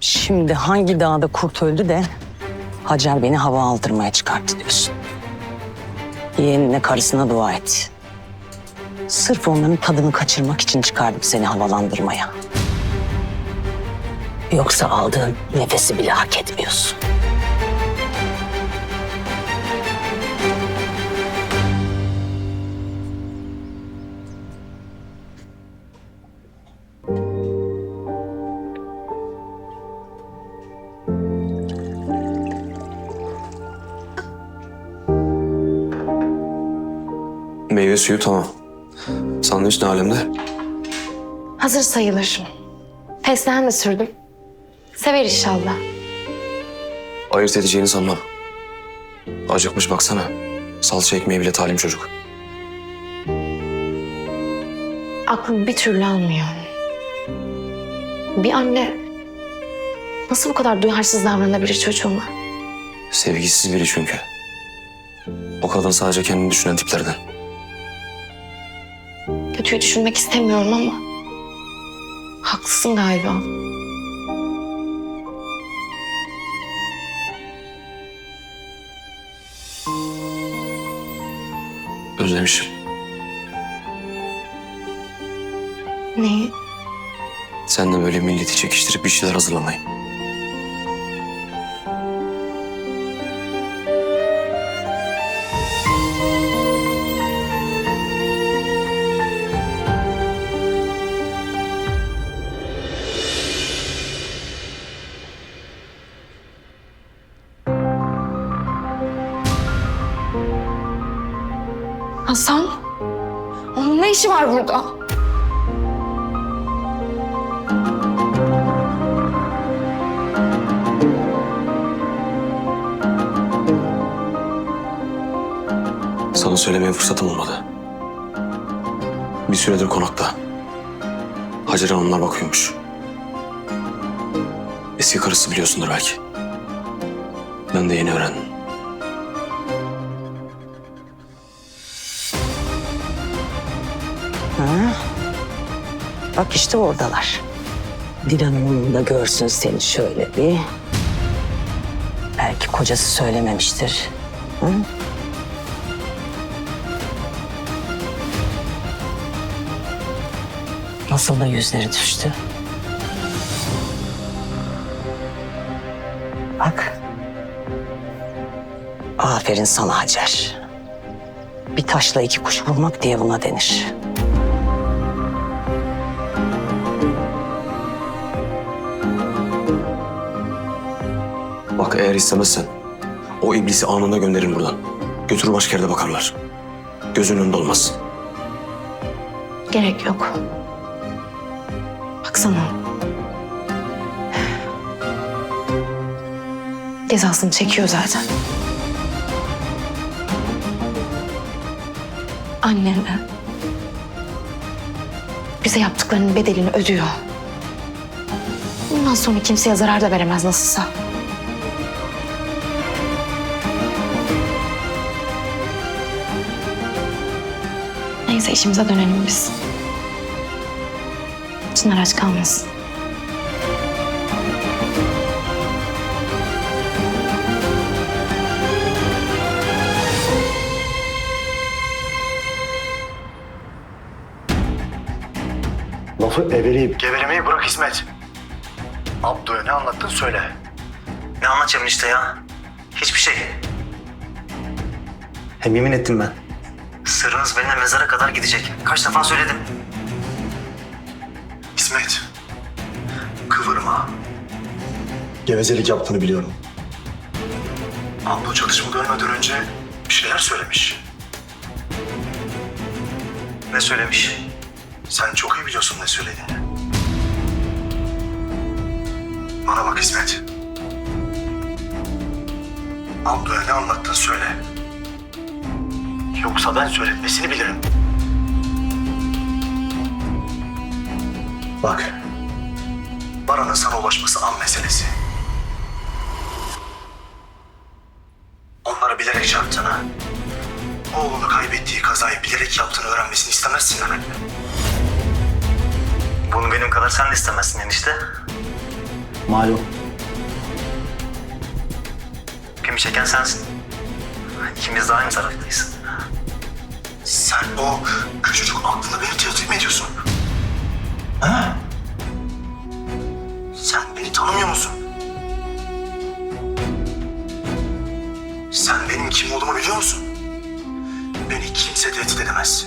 Şimdi hangi dağda kurt öldü de Hacer beni hava aldırmaya çıkarttı diyorsun. Yeğenine karısına dua et. Sırf onların tadını kaçırmak için çıkardım seni havalandırmaya. Yoksa aldığın nefesi bile hak etmiyorsun. Meyve suyu tamam. Sandviç ne alemde? Hazır sayılır. Fesleğen de sürdüm. Sever inşallah. Ayırt edeceğini sanmam. Acıkmış baksana. Salça ekmeği bile talim çocuk. Aklım bir türlü almıyor. Bir anne nasıl bu kadar duyarsız davranabilir çocuğuma? Sevgisiz biri çünkü. O kadın sadece kendini düşünen tiplerden. Kötüyü düşünmek istemiyorum ama haklısın galiba. Özlemişim. Neyi? Sen de böyle milleti çekiştirip bir şeyler hazırlamayın. Hasan? Onun ne işi var burada? Sana söylemeye fırsatım olmadı. Bir süredir konakta. Hacer Hanımlar bakıyormuş. Eski karısı biliyorsundur belki. Ben de yeni öğrendim. Ha? Bak işte oradalar. Dilan Hanım da görsün seni şöyle bir. Belki kocası söylememiştir. Hı? Nasıl da yüzleri düştü. Bak. Aferin sana Hacer. Bir taşla iki kuş vurmak diye buna denir. Bak eğer istemezsen o iblisi anında gönderin buradan. Götürür başka yerde bakarlar. Gözünün önünde olmaz. Gerek yok. Baksana. Cezasını çekiyor zaten. Annene. Bize yaptıklarının bedelini ödüyor. Bundan sonra kimseye zarar da veremez nasılsa. Neyse işimize dönelim biz. Çınar aç kalmasın. Lafı eveleyip gevelemeyi bırak İsmet. Abdü'ye ne anlattın söyle. Ne anlatacağım işte ya? Hiçbir şey. Hem yemin ettim ben. Sırrınız benimle mezara kadar gidecek. Kaç defa söyledim. İsmet. Kıvırma. Gevezelik yaptığını biliyorum. Abdü çalışmadan ölmeden önce bir şeyler söylemiş. Ne söylemiş? Sen çok iyi biliyorsun ne söylediğini. Bana bak İsmet. Abdü'ye ne anlattın söyle. Yoksa ben söyletmesini bilirim. Bak. Baran'ın sana ulaşması an meselesi. Onlara bilerek çarptığını, oğlunu kaybettiği kazayı bilerek yaptığını öğrenmesini istemezsin herhalde. Bunu benim kadar sen de istemezsin enişte. Malum. Pimi çeken sensin. İkimiz de aynı taraftayız. Sen o küçücük aklını beni tehdit mi ediyorsun? Ha? Sen beni tanımıyor musun? Sen benim kim olduğumu biliyor musun? Beni kimse tehdit edemez.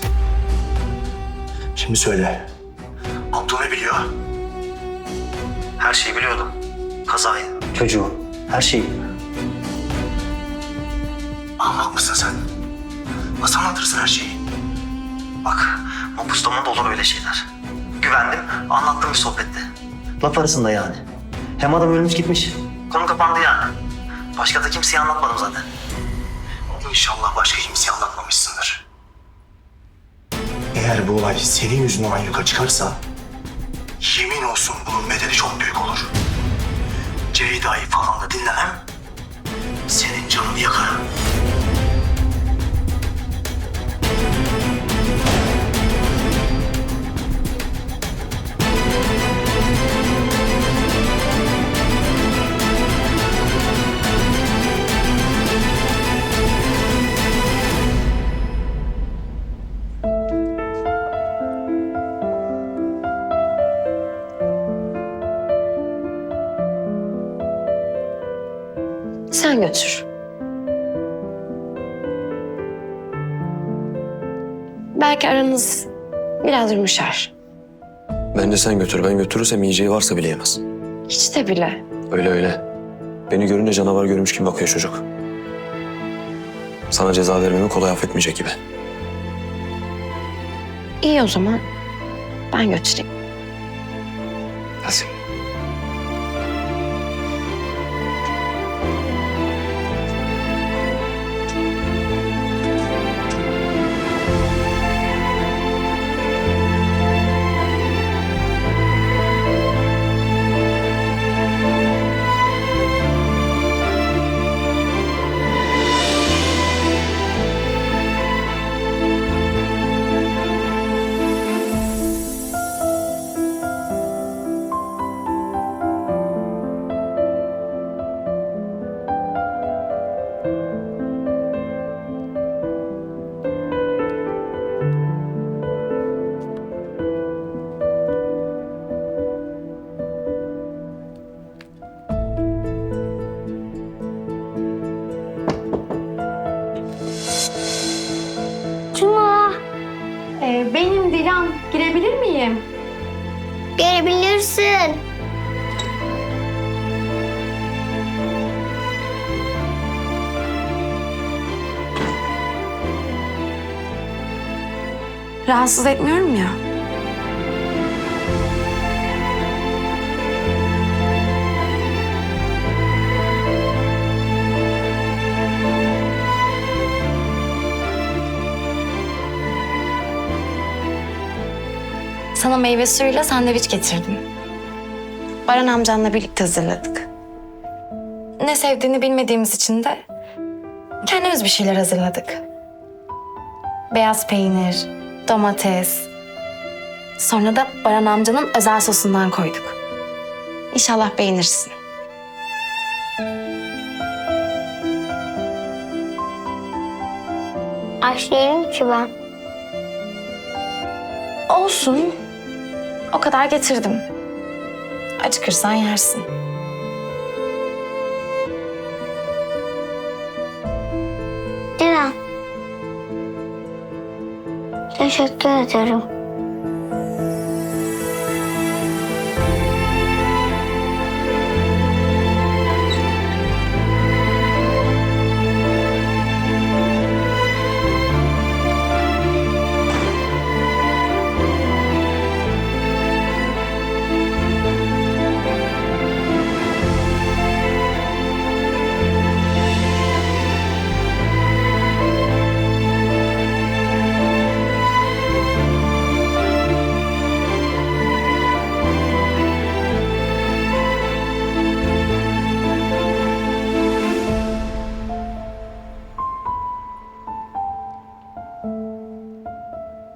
Şimdi söyle. Abdü ne biliyor? Her şeyi biliyordum. Kazayı. Çocuğu. Her şeyi. Ahmak mısın sen? Nasıl anlatırsın her şeyi? Bak, Mopustam'da olur öyle şeyler. Güvendim, anlattım bir sohbette. Laf arasında yani. Hem adam ölmüş gitmiş. Konu kapandı yani. Başka da kimseye anlatmadım zaten. İnşallah başka kimseye anlatmamışsındır. Eğer bu olay senin yüzünden ayyuka çıkarsa... ...yemin olsun bunun bedeli çok büyük olur. Ceyda'yı falan da dinlemem... ...senin canını yakarım. Sen götür. Belki aranız biraz yumuşar. Bence sen götür. Ben götürürsem yiyeceği varsa bile yemez. Hiç de bile. Öyle öyle. Beni görünce canavar görmüş gibi bakıyor çocuk. Sana ceza vermemi kolay affetmeyecek gibi. İyi o zaman. Ben götüreyim. Hadi. Benim Dilan. Girebilir miyim? gelebilirsin. Rahatsız etmiyorum ya. Sana meyve suyuyla sandviç getirdim. Baran amcanla birlikte hazırladık. Ne sevdiğini bilmediğimiz için de kendimiz bir şeyler hazırladık. Beyaz peynir, domates. Sonra da Baran amcanın özel sosundan koyduk. İnşallah beğenirsin. Aç değilim ki ben. Olsun. O kadar getirdim. Acıkırsan yersin. Dilan. Teşekkür ederim.